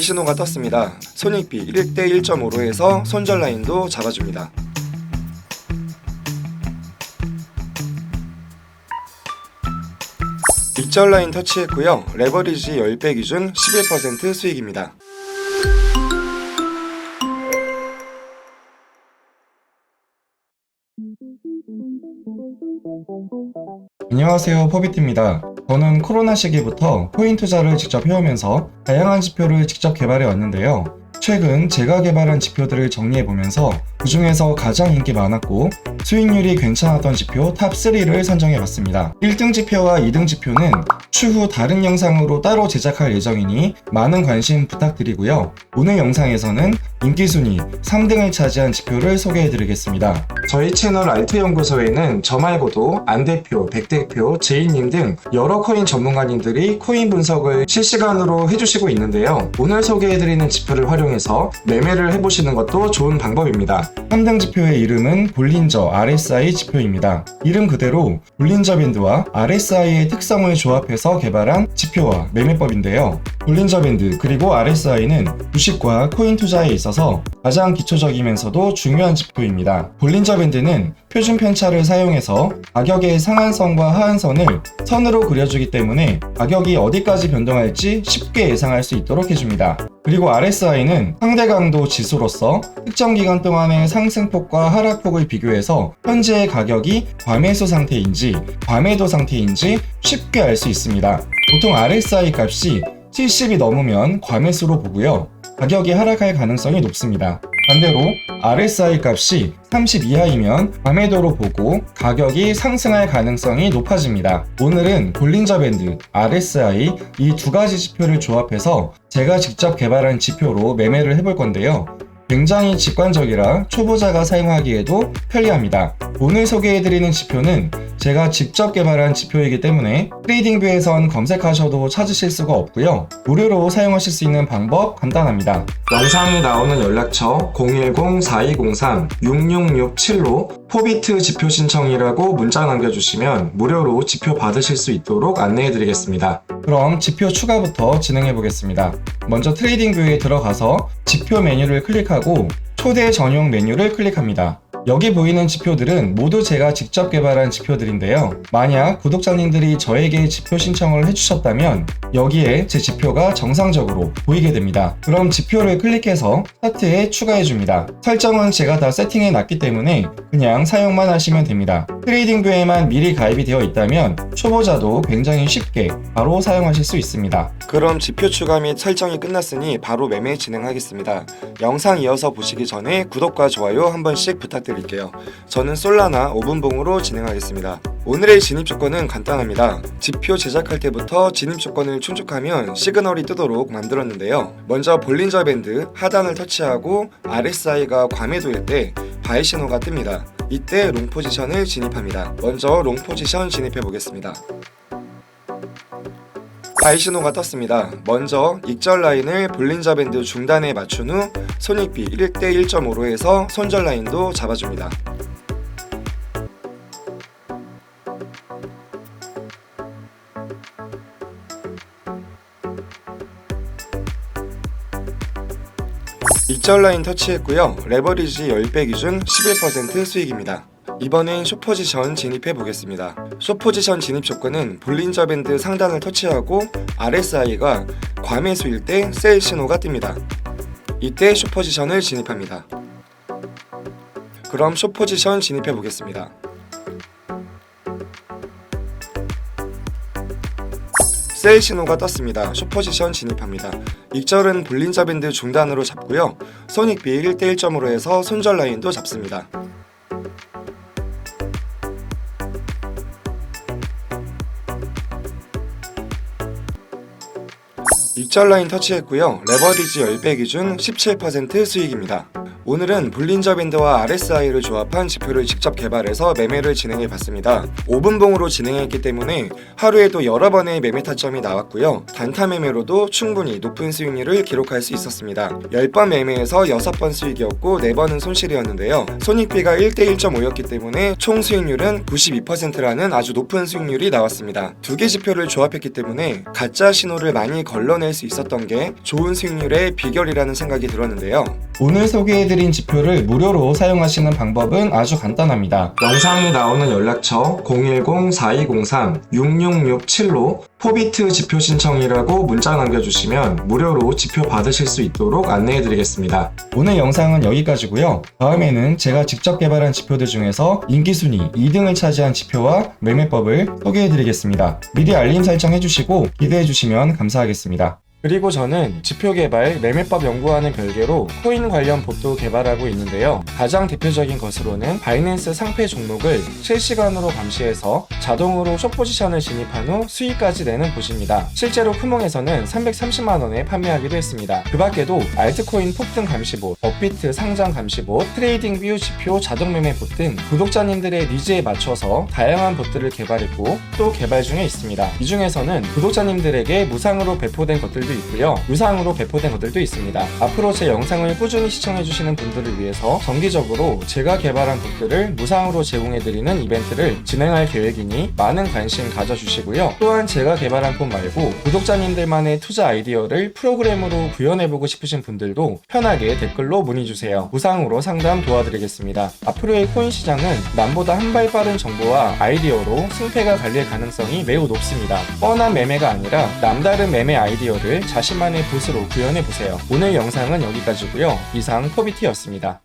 신호가 떴습니다. 손익비 1대 1.5로 해서 손절 라인도 잡아줍니다. 익절 라인 터치했고요. 레버리지 10배 기준 11% 수익입니다. 안녕하세요 포비트입니다. 저는 코로나 시기부터 코인 투자를 직접 해오면서 다양한 지표를 직접 개발해 왔는데요. 최근 제가 개발한 지표들을 정리해 보면서 그 중에서 가장 인기 많았고 수익률이 괜찮았던 지표 탑 3를 선정해 봤습니다. 1등 지표와 2등 지표는 추후 다른 영상으로 따로 제작할 예정이니 많은 관심 부탁드리고요. 오늘 영상에서는 인기 순위 3등을 차지한 지표를 소개해 드리겠습니다. 저희 채널 알트 연구소에는 저 말고도 안 대표, 백 대표, 제이님 등 여러 코인 전문가님들이 코인 분석을 실시간으로 해주시고 있는데요. 오늘 소개해드리는 지표를 활용해서 매매를 해보시는 것도 좋은 방법입니다. 3등 지표의 이름은 볼린저 RSI 지표입니다. 이름 그대로 볼린저 밴드와 RSI의 특성을 조합해서 개발한 지표와 매매법인데요. 볼린저 밴드 그리고 RSI는 주식과 코인 투자에 있어서 가장 기초적이면서도 중요한 지표입니다. 볼린저 밴드는 표준 편차를 사용해서 가격의 상한선과 하한선을 선으로 그려주기 때문에 가격이 어디까지 변동할지 쉽게 예상할 수 있도록 해줍니다. 그리고 RSI는 상대 강도 지수로서 특정 기간 동안의 상승폭과 하락폭을 비교해서 현재의 가격이 과매수 상태인지 과매도 상태인지 쉽게 알 수 있습니다. 보통 RSI 값이 70이 넘으면 과매수로 보고요. 가격이 하락할 가능성이 높습니다. 반대로 RSI 값이 30 이하이면 과매도로 보고 가격이 상승할 가능성이 높아집니다. 오늘은 볼린저 밴드, RSI 이 두 가지 지표를 조합해서 제가 직접 개발한 지표로 매매를 해볼 건데요. 굉장히 직관적이라 초보자가 사용하기에도 편리합니다. 오늘 소개해드리는 지표는 제가 직접 개발한 지표이기 때문에 트레이딩뷰에선 검색하셔도 찾으실 수가 없고요. 무료로 사용하실 수 있는 방법 간단합니다. 영상에 나오는 연락처 010-4203-6667로 포비트 지표 신청이라고 문자 남겨주시면 무료로 지표 받으실 수 있도록 안내해드리겠습니다. 그럼 지표 추가부터 진행해 보겠습니다. 먼저 트레이딩 뷰에 들어가서 지표 메뉴를 클릭하고 초대 전용 메뉴를 클릭합니다. 여기 보이는 지표들은 모두 제가 직접 개발한 지표들인데요. 만약 구독자님들이 저에게 지표 신청을 해주셨다면 여기에 제 지표가 정상적으로 보이게 됩니다. 그럼 지표를 클릭해서 차트에 추가해줍니다. 설정은 제가 다 세팅해 놨기 때문에 그냥 사용만 하시면 됩니다. 트레이딩뷰에만 미리 가입이 되어 있다면 초보자도 굉장히 쉽게 바로 사용하실 수 있습니다. 그럼 지표 추가 및 설정이 끝났으니 바로 매매 진행하겠습니다. 영상 이어서 보시기 전에 구독과 좋아요 한 번씩 부탁드 릴게요. 저는 솔라나 5분봉으로 진행하겠습니다. 오늘의 진입 조건은 간단합니다. 지표 제작할 때부터 진입 조건을 충족하면 시그널이 뜨도록 만들었는데요. 먼저 볼린저 밴드 하단을 터치하고 RSI가 과매도일 때 바이 신호가 뜹니다. 이때 롱 포지션을 진입합니다. 먼저 롱 포지션 진입해 보겠습니다. 바이 신호가 떴습니다. 먼저 익절 라인을 볼린저 밴드 중단에 맞춘 후 손익비 1대 1.5로 해서 손절 라인도 잡아줍니다. 익절 라인 터치했고요. 레버리지 10배 기준 11% 수익입니다. 이번엔 쇼포지션 진입해 보겠습니다. 쇼포지션 진입 조건은 볼린저 밴드 상단을 터치하고 RSI가 과매수일 때 세일 신호가 뜹니다. 이때 쇼포지션을 진입합니다. 그럼 쇼포지션 진입해 보겠습니다. 세일 신호가 떴습니다. 쇼포지션 진입합니다. 익절은 볼린저 밴드 중단으로 잡고요. 손익비 1대 1점으로 해서 손절 라인도 잡습니다. 익절 라인 터치했고요. 레버리지 10배 기준 17% 수익입니다. 오늘은 볼린저 밴드와 RSI를 조합한 지표를 직접 개발해서 매매를 진행해 봤습니다. 5분봉으로 진행했기 때문에 하루에도 여러 번의 매매 타점이 나왔고요. 단타 매매로도 충분히 높은 수익률을 기록할 수 있었습니다. 10번 매매에서 6번 수익이었고 4번은 손실이었는데요. 손익비가 1대 1.5였기 때문에 총 수익률은 92%라는 아주 높은 수익률이 나왔습니다. 두 개 지표를 조합했기 때문에 가짜 신호를 많이 걸러낼 수 있었던 게 좋은 수익률의 비결이라는 생각이 들었는데요. 오늘 소개해드린 지표를 무료로 사용하시는 방법은 아주 간단합니다. 영상에 나오는 연락처 010-4203-6667로 포비트 지표 신청이라고 문자 남겨주시면 무료로 지표 받으실 수 있도록 안내해드리겠습니다. 오늘 영상은 여기까지고요. 다음에는 제가 직접 개발한 지표들 중에서 인기순위 2등을 차지한 지표와 매매법을 소개해드리겠습니다. 미리 알림 설정 해주시고 기대해주시면 감사하겠습니다. 그리고 저는 지표 개발, 매매법 연구와는 별개로 코인 관련 봇도 개발하고 있는데요. 가장 대표적인 것으로는 바이낸스 상패 종목을 실시간으로 감시해서 자동으로 숏 포지션을 진입한 후 수익까지 내는 봇입니다. 실제로 쿠몽에서는 330만 원에 판매하기도 했습니다. 그 밖에도 알트코인 폭등 감시봇, 업비트 상장 감시봇, 트레이딩 뷰 지표 자동 매매 봇 등 구독자님들의 니즈에 맞춰서 다양한 봇들을 개발했고 또 개발 중에 있습니다. 이 중에서는 구독자님들에게 무상으로 배포된 것들도 있고요. 유상으로 배포된 것들도 있습니다. 앞으로 제 영상을 꾸준히 시청해주시는 분들을 위해서 정기적으로 제가 개발한 봇들을 무상으로 제공해드리는 이벤트를 진행할 계획이니 많은 관심 가져주시고요. 또한 제가 개발한 봇 말고 구독자님들만의 투자 아이디어를 프로그램으로 구현해보고 싶으신 분들도 편하게 댓글로 문의주세요. 무상으로 상담 도와드리겠습니다. 앞으로의 코인 시장은 남보다 한 발 빠른 정보와 아이디어로 승패가 갈릴 가능성이 매우 높습니다. 뻔한 매매가 아니라 남다른 매매 아이디어를 자신만의 봇으로 구현해 보세요. 오늘 영상은 여기까지고요. 이상 포비티였습니다.